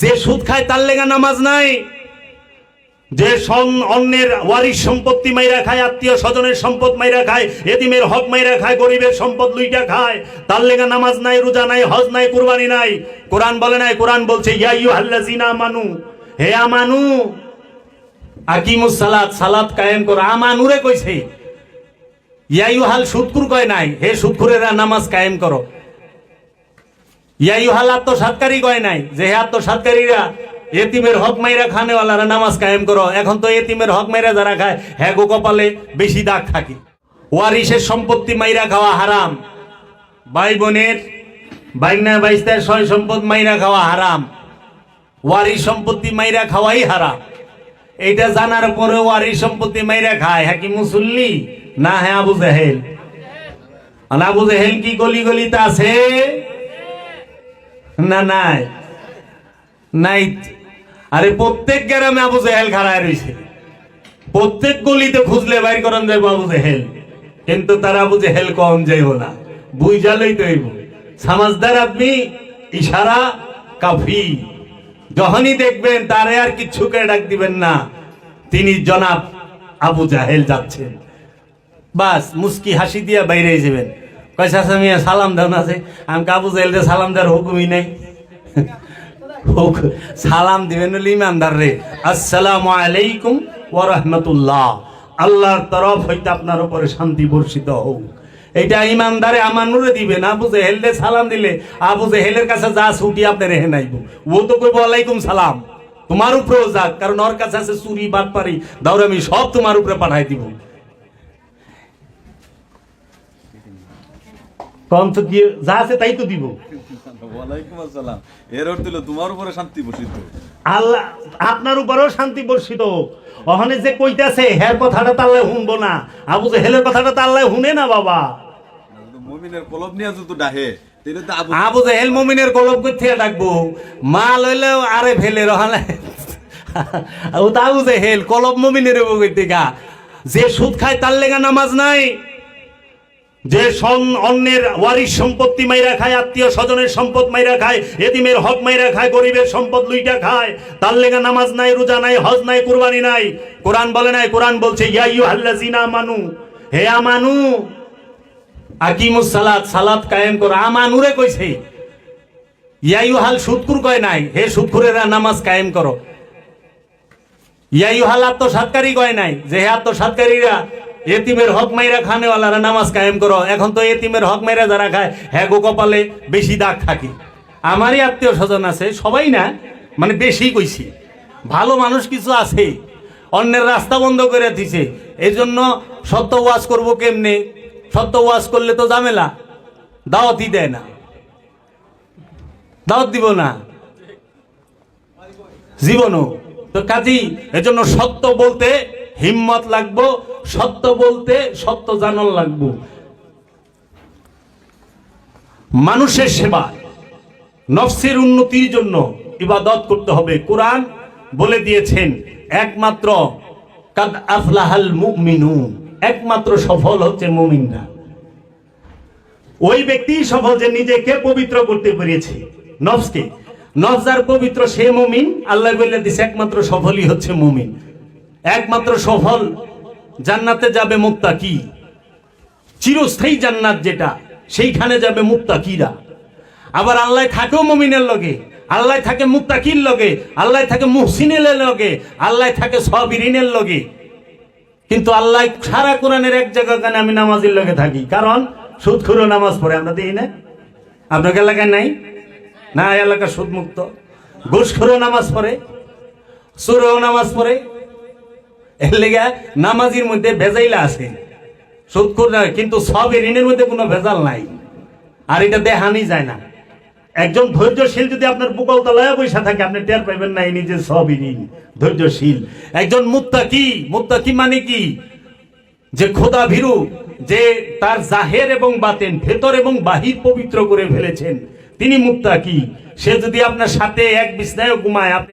যে সুদ খায় তার লেগা নামাজ নাই। যে সন- অন্যের ওয়ারিশ সম্পত্তি মাইরা খায়, আত্মীয় স্বজনের সম্পদ মাইরা খায়, এতিমের হক মাইরা খায়, গরিবের সম্পদ লুইটা খায়, তার লেগা নামাজ নাই, রোজা নাই, হজ নাই, কুরবানি নাই। কোরআন বলে নাই, কোরআন বলছে ইয়াইয়ু হাল্লাজিনা মানু হে আমানু, আকিমুস সালাত সালাত কায়েম করো। আমানুরে কইছে ইয়াইয়ু হাল সুদকুর কয় নাই, হে সুদকুরেরা নামাজ কায়েম করো। ইয়াইয়ু হাল আত্মসাৎকারী কয় নাই? যে হে আত্মসাৎকারীরা, এতিমের হক মাইরা খানেওয়ালারা নামাজ কায়েম করো। এখন তো এতিমের হক মাইরা যারা খায় হ্যাঁ কপালে বেশি দাগ থাকে। ওয়ারিসের সম্পত্তি মাইরা খাওয়া হারাম। ভাই বোনের বাইনা বাইস্তার সয় সম্পদ মাইরা খাওয়া হারাম। ওয়ারিস সম্পত্তি মাইরা খাওয়াই হারাম। এইটা জানার পরে ওয়ারিস সম্পত্তি মাইরা খায়। হ্যাঁ কি মুসল্লি? না হ্যাঁ আবু জাহেল। আবু জাহেল কি গলি গলিতে আছে? না, নাই। নাই আরে প্রত্যেক গ্রামে আবু জেহেল খাড়ায় রয়েছে প্রত্যেক গলিতে খুঁজলে বাইর করেন যাইব আবু জেহেল। কিন্তু তার আবু জেহেল কম যাইব না। বুঝালেই তো সমাজদার আপনি ইশারা, কাফি। যখনই দেখবেন তারে আর কিচ্ছুকে ডাক দিবেন না। তিনি জনাব আবু জাহেল যাচ্ছেন। বাস, মুস্কি হাসি দিয়া বাইরে যাবেন। কয়সা মিয়া, সালাম দেন আছে। আমি কাবু সালাম দেওয়ার হুকুমই সালাম দিবেন ইমানদার রে। আসসালামু আলাইকুম ওয়া রাহমাতুল্লাহ। আল্লাহর তরফ হইতে আপনার উপরে শান্তি বর্ষিত হোক। এটা ইমানদারে আমার নুরে দিবেন। আবু জেহেল দে সালাম দিলে আবু জেহেলের কাছে যা ছুটি আপনি রেহে নাইব। ও তো কইব, আলাইকুম সালাম। তোমার উপরেও যাক, কারণ ওর কাছে আছে চুরি, বাটপারি, দাউরামি, সব তোমার উপরে পাঠাই দিব। কম তো কি যা আছে তাই তো দিব। ওয়ালাইকুম আসসালাম। এর অর্থ হলো তোমার উপরে শান্তি বসিত আল্লাহ আপনার উপরেও শান্তি বর্ষিত। ওখানে যে কইতাছে হের কথাটা তাল্লে শুনব না। আবু হেলের কথাটা তাল্লে শুনে না বাবা। মমিনের কলব নিয়ে যদি ডাহে আবু আবু হেল মমিনের কলব করতে ডাকবো? মা লইলেও আরে ফেলে রহালে ও তো আবু হেল কলব মমিনের কইতে গা যে সুদ খায় তার লেগা নামাজ নাই। যে অন্যের ওয়ারিশ সম্পত্তি মাইরা খায়, আত্মীয় স্বজনের সম্পদ মাইরা খায়, এতিমের হক মাইরা খায়, গরিবের সম্পদ লুইটা খায়, তার লেগা নামাজ নাই, রোজা নাই, হজ নাই, কুরবানি নাই। কোরআন বলে নাই, কোরআন বলছে ইয়াইয়ু হাল্লাজিনা মানু হে আমানু আকিমুস সালাত সালাত কায়েম করো আমানুরে কইছে। ইয়াইয়ু হাল সুদকুর কয় নাই, হে সুদকুরেরা নামাজ কায়েম করো। ইয়াইয়ু হাল আত্মসাৎকারী কয় নাই, যে হে আত্মসাৎকারীরা এতিমের হক মাইরা খানেওয়ালারা নামাজ কায়েম করো। এখন তো এতিমের হক মাইরা যারা খায় হ্যাঁ গো কপালে বেশি দাগ থাকে। আমারই আত্মীয় স্বজন আছে, সবাই না মানে বেশি কইছি। ভালো মানুষ কিছু আছে, অন্যের রাস্তা বন্ধ করে দিছে। এই জন্য সত্য ওয়াজ করব কেমনে? সত্য ওয়াজ করলে তো ঝামেলা, দাওয়াতই দেয় না। দাওয়াত দিব না। জীবনও। তো কাজী, এজন্য সত্য বলতে হিম্মত লাগবো, সত্য বলতে সত্য জানন লাগবো। মানুষের সেবা, নফসের উন্নতির জন্য ইবাদত করতে হবে। কোরআন বলে দিয়েছেন, একমাত্র কাদ আফলাহাল মুমিনুন, একমাত্র সফল হচ্ছে মুমিনরা। ওই ব্যক্তি সফল যে নিজেকে পবিত্র করতে পেরেছে নফসকে। নফস যার পবিত্র, সে মুমিন, আল্লাহ বলে দিছে একমাত্র সফলই হচ্ছে মুমিন। একমাত্র সফল জান্নাতে যাবে মুত্তাকি। চিরস্থায়ী জান্নাত যেটা, সেইখানে যাবে মুক্তা কিরা আবার আল্লাহ থাকেও মমিনের লগে, আল্লাহ থাকে মুত্তাকির লগে, আল্লাহ থাকে মুহসিনের লগে, আল্লাহ থাকে সবিরিনের লগে। কিন্তু আল্লাহ সারা কোরআনের এক জায়গা কানে আমি নামাজের লগে থাকি? কারণ সুদ খুরো নামাজ পড়ে, আমরা দিই না? আপনার এলাকায় নাই? না এলাকা সুদ মুক্ত ঘুষ খুরো নামাজ পড়ে, সুরও নামাজ পড়ে এর লেগে নামাজির মধ্যে ভেজাইলা আছে। কিন্তু সব ঋণের মধ্যে কোনো ভেজাল নাই। আর এটা দেখানি যায় না। একজন ধৈর্যশীল যদি আপনার বুকল তলায় বৈশা থাকে, আপনি টের পাইবেন না এই নিজের সবই ঋণ। ধৈর্যশীল। একজন মুত্তাকি মুত্তাকি মানে কি? যে খোদা ভীরু, যে তার জাহের এবং বাতেন, ভেতর এবং বাহির পবিত্র করে ফেলেছেন। তিনি মুক্তা কি সে যদি আপনার সাথে এক বিছনায় ঘুমায়